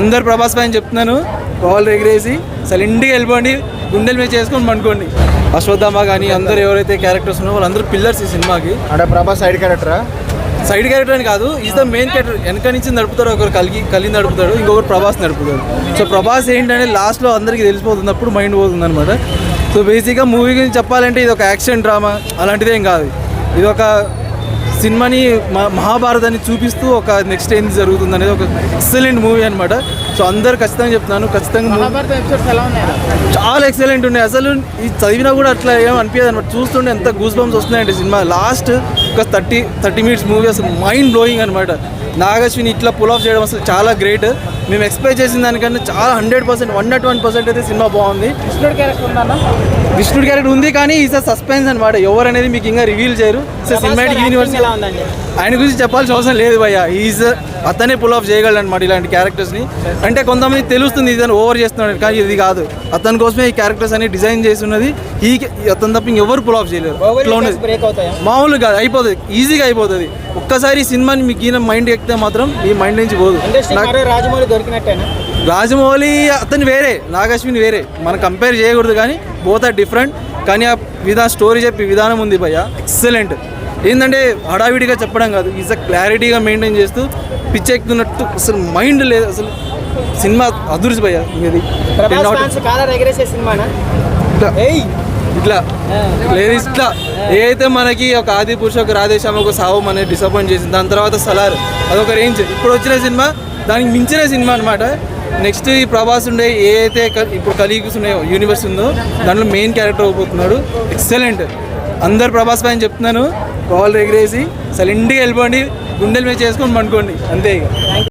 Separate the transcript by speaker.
Speaker 1: అందరు ప్రభాస్ పైన చెప్తున్నాను. కాల్ ఎగిరేసి అసలు ఇంటికి వెళ్ళిపోండి గుండెల మీద చేసుకొని పండుకోండి. అశ్వత్థామ కానీ అందరు ఎవరైతే క్యారెక్టర్స్ ఉన్నారో వాళ్ళందరూ పిల్లర్స్ ఈ సినిమాకి.
Speaker 2: అంటే ప్రభాస్ సైడ్ క్యారెక్టరా
Speaker 1: సైడ్ క్యారెక్టర్ అని కాదు ఈజ్ ద మెయిన్ క్యారెక్టర్ వెనక నుంచి నడుపుతాడు ఒకరు కలిగి కలిగి నడుపుతాడు ఇంకొకరు ప్రభాస్ నడుపుతాడు. సో ప్రభాస్ ఏంటంటే లాస్ట్లో అందరికీ తెలిసిపోతుంది అప్పుడు మైండ్ పోతుంది అనమాట సో బేసిక్గా మూవీ గురించి చెప్పాలంటే ఇది ఒక యాక్షన్ డ్రామా అలాంటిదేం కాదు. ఇది ఒక సినిమాని మహాభారతాన్ని చూపిస్తూ ఒక నెక్స్ట్ ఏం జరుగుతుంది అనేది ఒక ఎక్సలెంట్ మూవీ అనమాట సో అందరు ఖచ్చితంగా చెప్తున్నాను ఖచ్చితంగా చాలా ఎక్సలెంట్ ఉన్నాయి. అసలు ఇది చదివినా కూడా అట్లా ఏం అనిపించదు అనమాట చూస్తుంటే ఎంత గూస్ బంప్స్ వస్తున్నాయంటే సినిమా. లాస్ట్ ఒక థర్టీ థర్టీ మినిట్స్ మూవీ అసలు మైండ్ బ్లోయింగ్ అనమాట నాగశ్విని ఇట్లా పుల్ ఆఫ్ చేయడం అసలు చాలా గ్రేట్ మేము ఎక్స్పెక్ట్ చేసిన దానికన్నా చాలా hundred percent one not one percent అయితే సినిమా బాగుంది.
Speaker 3: కృష్ణుడు క్యారెక్టర్ ఉందన్న
Speaker 1: విష్ణుడి క్యారెక్టర్ ఉంది కానీ ఈజ్ సస్పెన్స్ అనమాట ఎవరు అనేది మీకు ఇంకా రివీల్ చేయరు. సో సినిమాటిక్ యూనివర్స్
Speaker 3: ఎలా ఉందండి?
Speaker 1: ఆయన గురించి చెప్పాల్సిన అవసరం లేదు భయ్య. ఈజ్ అతనే పుల్ ఆఫ్ చేయగలడు అనమాట ఇలాంటి క్యారెక్టర్స్ని అంటే కొంతమంది తెలుస్తుంది ఇతను ఓవర్ చేస్తున్నాడు కానీ ఇది కాదు. అతని కోసమే ఈ క్యారెక్టర్స్ అన్ని డిజైన్ చేసి ఉన్నది. ఈ అతను తప్ప ఎవరు పుల్ ఆఫ్ చేయలేరు. మామూలుగా కాదు అయిపోతుంది. ఈజీగా అయిపోతుంది. ఒక్కసారి సినిమాని మీకు ఈయన మైండ్ ఎక్కితే మాత్రం ఈ మైండ్ నుంచి పోదు.
Speaker 3: రాజమౌళి దొరికినట్టేనా?
Speaker 1: రాజమౌళి అతను వేరే నాగశ్విని వేరే. మనం కంపేర్ చేయకూడదు కానీ బోత్ ఆర్ డిఫరెంట్ కానీ ఆ విధా స్టోరీ చెప్పి విధానం ఉంది భయ్య. ఎక్సలెంట్ ఏంటంటే హడావిడిగా చెప్పడం కాదు ఈజ్ క్లారిటీగా మెయింటైన్ చేస్తూ పిచ్చెక్కుతున్నట్టు అసలు మైండ్ లేదు అసలు సినిమా అదురుసు భయ్య ఇది ఇట్లా
Speaker 3: ఏయ్!
Speaker 1: ఇట్లా లేదు ఇట్లా. ఏదైతే మనకి ఒక ఆది పురుష ఒక రాధేశ్యామ ఒక సావం అనేది డిసప్పాయింట్ చేసింది దాని తర్వాత సలార్ అదొక రేంజ్ ఇప్పుడు వచ్చిన సినిమా దానికి మించిన సినిమా అనమాట నెక్స్ట్ ఈ ప్రభాస్ ఉండే ఏ అయితే క- ఇప్పుడు కలీగ్స్ ఉన్నాయో యూనివర్స్ ఉందో దాంట్లో మెయిన్ క్యారెక్టర్ అయిపోతున్నాడు. ఎక్సలెంట్ అందరు ప్రభాస్ పైన చెప్తున్నాను. కాల్ ఎగిరేసి అసలు ఇంటికి వెళ్ళిపోండి గుండెల మీద చేసుకొని పండుకోండి. అంతే ఇక.